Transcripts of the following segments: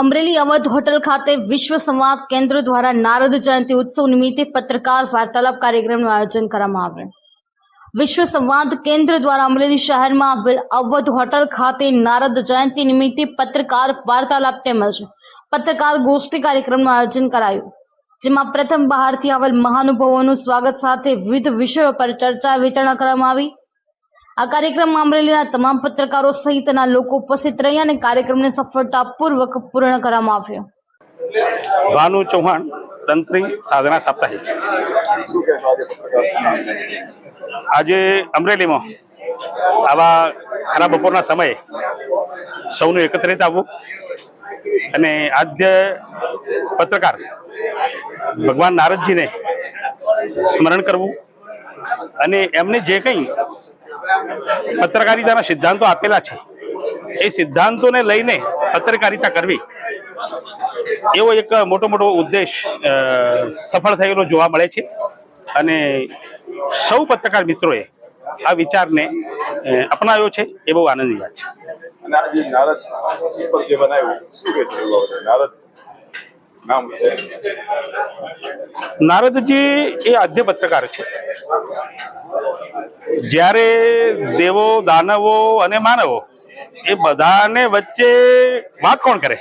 Amreli Awadh hotel ખાતે વિશ્વ સંવાદ કેન્દ્ર દ્વારા નારદ જયંતિ ઉત્સવ નિમિત્તે પત્રકાર વાર્તાલાપ કાર્યક્રમનું આયોજન કરવામાં આવ્યું. વિશ્વ સંવાદ કેન્દ્ર દ્વારા અમરેલી શહેરમાં અવધ હોટલ ખાતે નારદ જયંતિ નિમિત્તે પત્રકાર વાર્તાલાપ તેમજ પત્રકાર ગોષ્ઠી કાર્યક્રમનું આયોજન કરાયું. જેમાં પ્રથમ બહારથી આવેલ મહાનુભાવોનું સ્વાગત સાથે વિવિધ વિષયો પર ચર્ચા વિચારણા કરવામાં આવી. આ કાર્યક્રમમાં અમરેલીના તમામ પત્રકારો સહિતના લોકો ઉપસ્થિત રહ્યા અને કાર્યક્રમને સફળતાપૂર્વક પૂર્ણ કરવામાં આવ્યો. ભાનુ ચૌહાણ, તંત્રી સાધના સાપ્તાહિક. આજે અમરેલીમાં આવા ખરા બપોરના સમયે સૌનું એકત્રિત આવવું અને આદ્ય પત્રકાર ભગવાન નારદજીને સ્મરણ કરવું અને એમને જે કંઈ પત્રકારિતાના સિદ્ધાંતો આપેલા છે. એ સિદ્ધાંતોને લઈને પત્રકારિતા કરવી એવો એક મોટો મોટો ઉદ્દેશ સફળ થયેલો જોવા મળે છે. અને સૌ પત્રકાર મિત્રોએ આ વિચારને અપનાવ્યો છે એ બહુ આનંદની વાત છે. નારદજી એ આદ્ય પત્રકાર છે. જ્યારે દેવો, દાનવો અને માનવો એ બધાને વચ્ચે વાત કોણ કરે?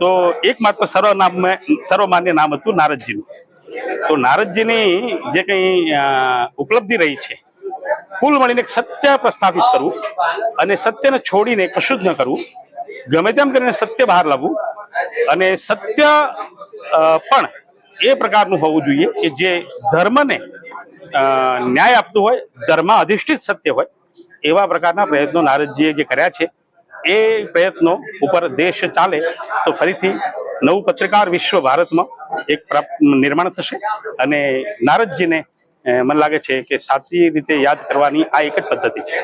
તો એકમાત્ર સર્વનામ, સર્વમાન્ય નામ હતું નારદજીનું. તો નારદજીની જે કંઈ ઉપલબ્ધિ રહી છે, કુલ મળીને સત્ય પ્રસ્થાપિત કરવું અને સત્યને છોડીને કશું જ ન કરવું, ગમે તેમ કરીને સત્ય બહાર લાવવું અને સત્ય પણ એ પ્રકારનું હોવું જોઈએ કે જે ધર્મને ન્યાય આપતું હોય, ધર્મ અધિષ્ઠિત સત્ય હોય, એવા પ્રકારના પ્રયત્નો નારદજીએ જે કર્યા છે, એ પ્રયત્નો ઉપર દેશ ચાલે તો ફરીથી નવું પત્રકાર વિશ્વ ભારતમાં એક નિર્માણ થશે અને નારદજીને મને લાગે છે કે સાચી રીતે યાદ કરવાની આ એક જ પદ્ધતિ છે.